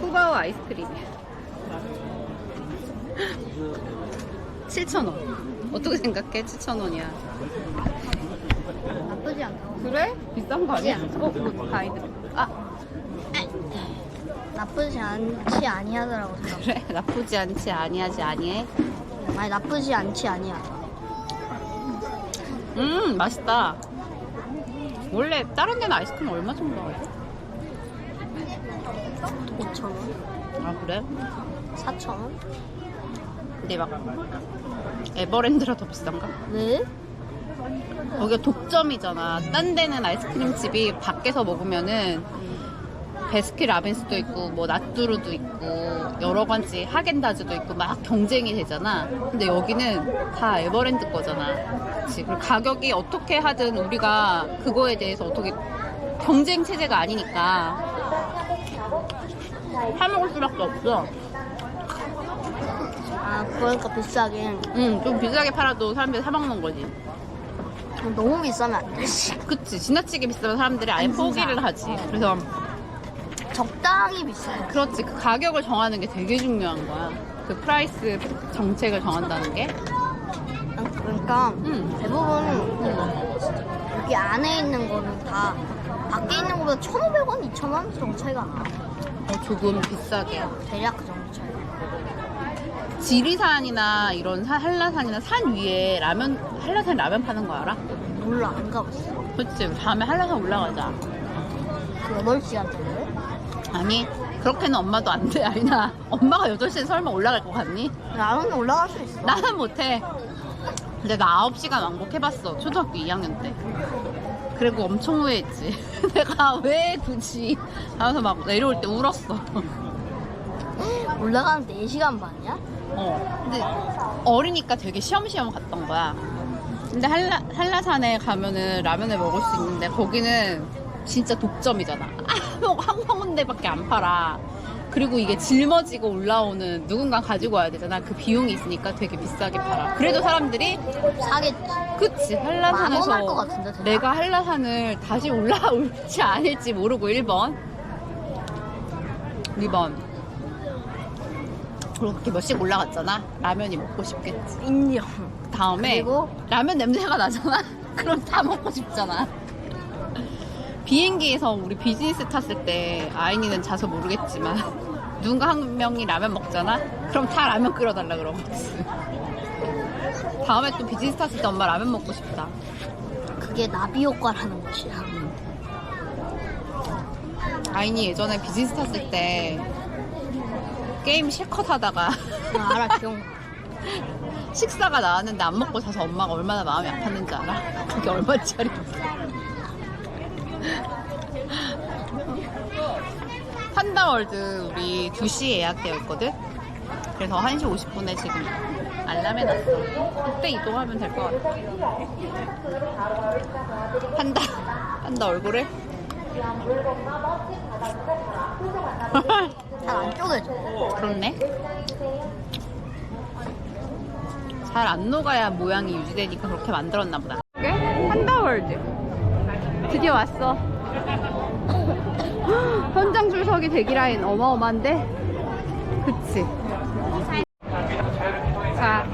푸바오 아이스크림이야. 7,000원. 어떻게 생각해? 7,000원이야. 나쁘지 않다고. 그래? 비싼 거 아니야? 어, 그거 가이드. 아, 나쁘지 않지 아니하더라고 생각. 그래? 나쁘지 않지, 아니하지, 아니해. 아니 나쁘지 않지 아니야. 음, 맛있다. 원래 다른 데는 아이스크림 얼마 정도 하지? 5천 원, 아, 그래? 4천 원. 근데 막 에버랜드라 더 비싼가? 왜? 거기가 독점이잖아. 딴 데는 아이스크림 집이 밖에서 먹으면은 베스킨 라빈스도 있고 뭐 나뚜루도 있고 여러 가지 하겐다즈도 있고 막 경쟁이 되잖아. 근데 여기는 다 에버랜드 거잖아. 그치? 그리고 가격이 어떻게 하든 우리가 그거에 대해서 어떻게 경쟁 체제가 아니니까 사 먹을 수밖에 없어. 아 그러니까 비싸게. 응, 좀 비싸게 팔아도 사람들이 사 먹는 거지. 너무 비싸면 안 되지. 그치 지나치게 비싸면 사람들이 아예. 포기를 하지 그래서 적당히 비싸요. 그렇지 그 가격을 정하는 게 되게 중요한 거야 그 프라이스 정책을 정한다는 게 그러니까 응. 대부분 여기 안에 있는 거는 다 밖에 있는 거보다 1,500원, 2,000원 정도 차이가 나. 어, 조금 비싸게 대략 그 정도 차이. 지리산이나 이런 산- 한라산이나 산 위에 라면 한라산 라면 파는 거 알아? 몰라 안 가봤어. 그치 다음에 한라산 올라가자 그 8시간짜리. 아니 그렇게는 엄마도 안 돼 아이나 엄마가 8시에 설마 올라갈 것 같니? 나는 올라갈 수 있어. 나는 못해. 근데 나 9시간 왕복해봤어. 초등학교 2학년 때. 그리고 엄청 후회했지. 내가 왜 굳이 하면서 막 내려올 때 울었어. 올라가는데 4시간 반이야? 어. 근데 어리니까 되게 시험시험 갔던 거야. 근데 한라, 한라산에 가면은 라면을 먹을 수 있는데 거기는 진짜 독점이잖아. 아무 한 군데밖에 안 팔아. 그리고 이게 짊어지고 올라오는 누군가 가지고 와야 되잖아. 그 비용이 있으니까 되게 비싸게 팔아. 그래도 사람들이 사겠지. 그치 한라산에서 할것 같은데, 대략? 내가 한라산을 다시 올라올지 아닐지 모르고 1번 2번 그렇게 몇씩 올라갔잖아 라면이 먹고 싶겠지 인정. 다음에 그리고? 라면 냄새가 나잖아 그럼 다 먹고 싶잖아 비행기에서 우리 비즈니스 탔을 때 아이니는 자서 모르겠지만 누군가 한 명이 라면 먹잖아 그럼 다 라면 끓여달라 그러겠지 다음에 또 비즈니스 탔을 때 엄마 라면 먹고 싶다 그게 나비 효과라는 것이야. 아이니 예전에 비즈니스 탔을 때 게임 실컷 하다가 나 알아, 기억나. 식사가 나왔는데 안 먹고 자서 엄마가 얼마나 마음이 아팠는지 알아? 그게 얼마짜리? 판다월드 우리 2시에 예약되어 있거든? 그래서 1시 50분에 지금 알람 해 놨어. 그때 이동하면 될 것 같아. 판다, 판다 얼굴을? 잘안 쪼개져. 그렇네. 잘 안 녹아야 모양이 유지되니까 그렇게 만들었나 보다. 판다월드. 드디어 왔어. 현장 줄 서기 대기 라인 어마어마한데? 그치? 자,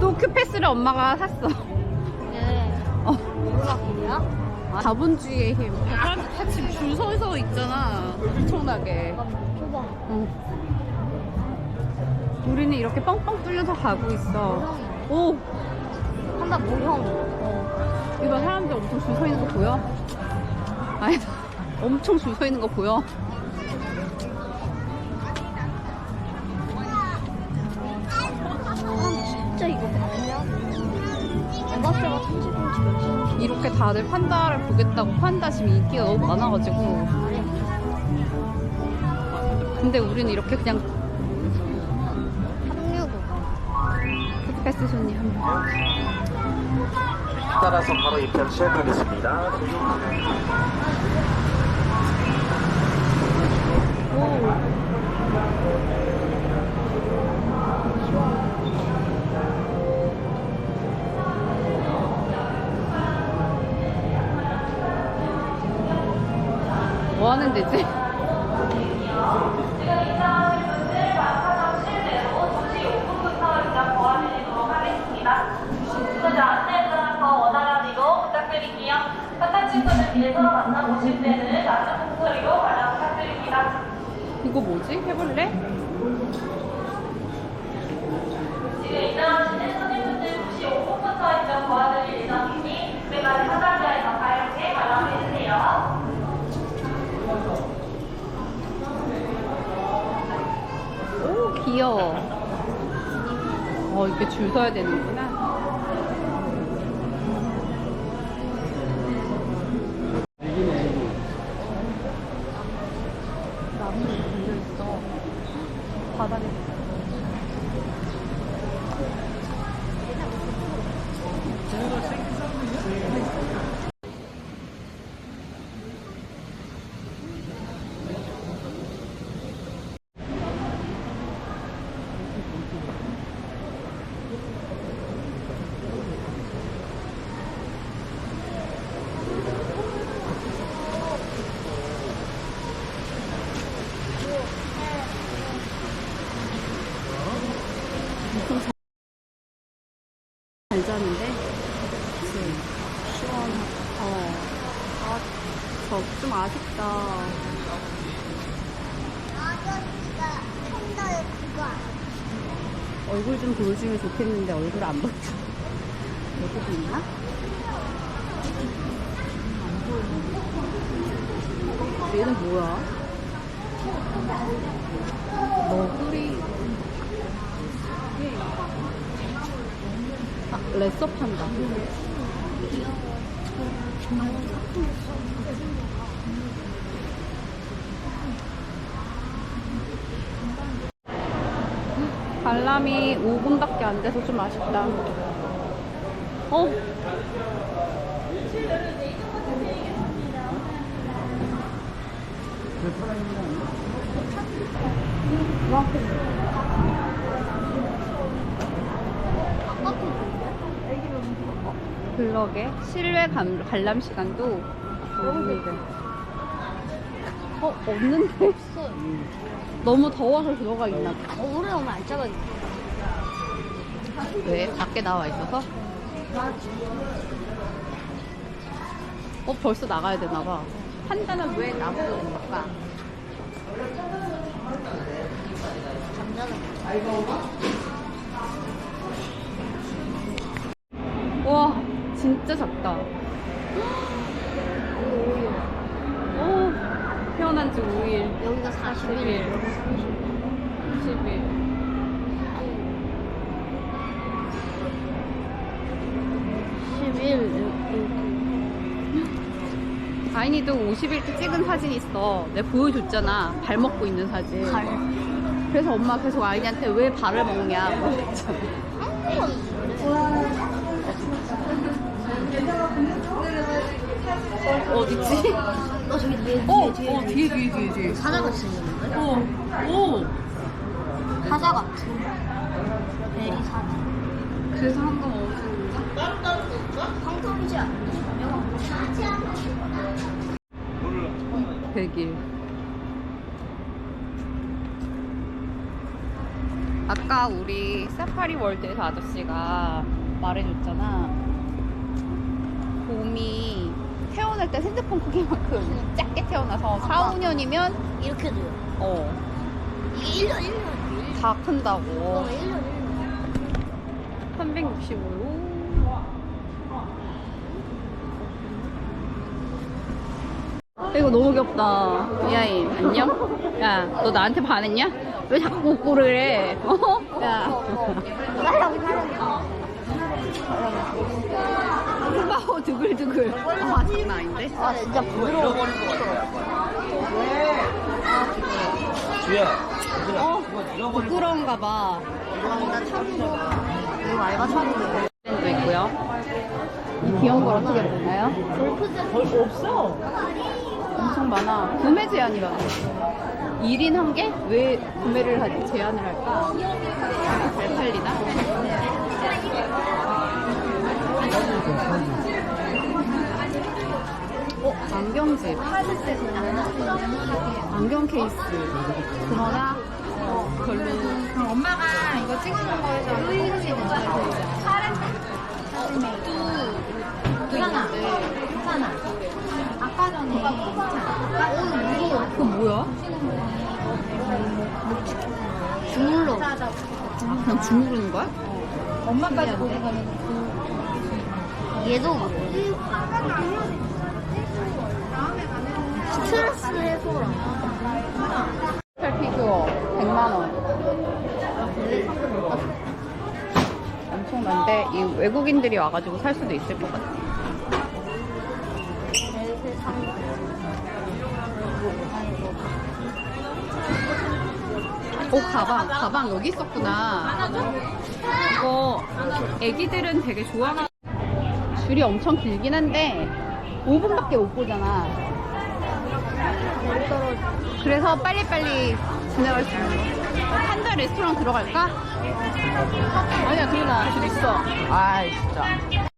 또 큐패스를 엄마가 샀어. 이게 어, 뭐야? 자본주의의 힘. 지금 줄 서서 있잖아. 엄청나게. 어. 우리는 이렇게 뻥뻥 뚫려서 가고 있어. 오! 한다 모형. 어. 이봐, 사람들 엄청 줄 서 있는 거 보여? 아니, 엄청 줄 서 있는 거 보여? 진짜 이거? 에바스가 30인치 몇인치? 이렇게 다들 판다를 보겠다고 판다 지금 인기가 너무 많아가지고. 근데 우리는 이렇게 그냥 합류도. 패스 손님 한 번. 따라서 바로 입장 시작하겠습니다. 뭐 하는 데지? 주차장 안내 따라서 원활하기로 부탁드릴게요. 뒤에서 만나보실 때는 낮은 목소리로 말씀 부탁드립니다. 이거 뭐지? 해볼래? 지금 입장하시는 손님분들 9시 5분부터 입장 도와드릴 예정이니 그때까지 사장자에서 가볍게 관람해주세요. 오, 귀여워. 어, 이렇게 줄 서야 되는구나. 나무에 걸려있어. 바닥에. 잘 자는데? 그치. 시원하다. 어. 아, 저 좀 아쉽다. 아저씨가 팬더의 그거 아니야? 얼굴 좀 보여주면 좋겠는데 얼굴 안 보여. 여기도 있나? 얘는 뭐야? 너구리. 아, 레서 판다. 관람이 5분밖에 안 돼서 좀 아쉽다. 어? 그러게 실외 감- 관람 시간도 5분이래. 어 없는데 너무 더워서 들어가 있나 봐. 어, 우리 오면 알짜가 있어. 왜? 밖에 나와 있어서? 어, 벌써 나가야 되나 봐. 판단은 왜 있는 걸까? 와, 진짜 작다. 오, 태어난 지 5일. 여기가 40일. 10일. 10일. 다인이도 50일 찍은 사진 있어. 내가 보여줬잖아. 발 먹고 있는 사진. 발. 그래서 엄마 계속 아이한테 왜 발을 먹냐 물어봤잖아. 어딨지? 너 저기 뒤에, 어, 뒤에. 어, 뒤에, 뒤에, 뒤에, 뒤에. 사자같이 생겼는데? 어, 오. 사자 같은. 베리 사자. 그래서 한번 어디서 황금이지 않니? 사자. 100일. 아까 우리 사파리 월드에서 아저씨가 말해줬잖아. 곰이 태어날 때 핸드폰 크기만큼 작게 태어나서 4, 5년이면 이렇게 돼요. 어, 이게 1년, 1년. 다 어, 큰다고. 1년, 1년. 365로. 이거 너무 귀엽다. 야이, 안녕? 야, 너 나한테 반했냐? 왜 자꾸 꼬꼬를 해? 어? 야. 나랑 나랑. 후바오 두글두글. 아, 장난 아닌데? 아, 진짜 부드러워. 어, 부끄러운가 봐. 나 참고. 이거 알바 참고. 도 있고요. 이 귀여운 걸 어떻게 보나요? 골프장 없어. 엄청 많아. 구매 제한이 많아. 1인 한 개? 왜 구매를 하지? 제한을 할까? 잘 팔리나? 어? 안경집. 안경 케이스. 그러나 별로. 그럼 엄마가 이거 찍는 거에서 흘리는 거에서 하나 하나 아까 전에 아, 무서워 그거 뭐야? 주물러. 그냥 주무르는 거야? 엄마까지 보고 가면 얘도 스 트레스 해소라. 스펠 피규어 100만원. 엄청난데, 이 외국인들이 와가지고 살 수도 있을 것 같아. 오, 가방. 가방 여기 있었구나. 이거 애기들은 되게 좋아하는 줄이 엄청 길긴 한데 5분밖에 못 보잖아. 그래서 빨리빨리 지나갈 수 있는 거. 판다 레스토랑 들어갈까? 아니야, 그러나 줄 있어. 아, 진짜.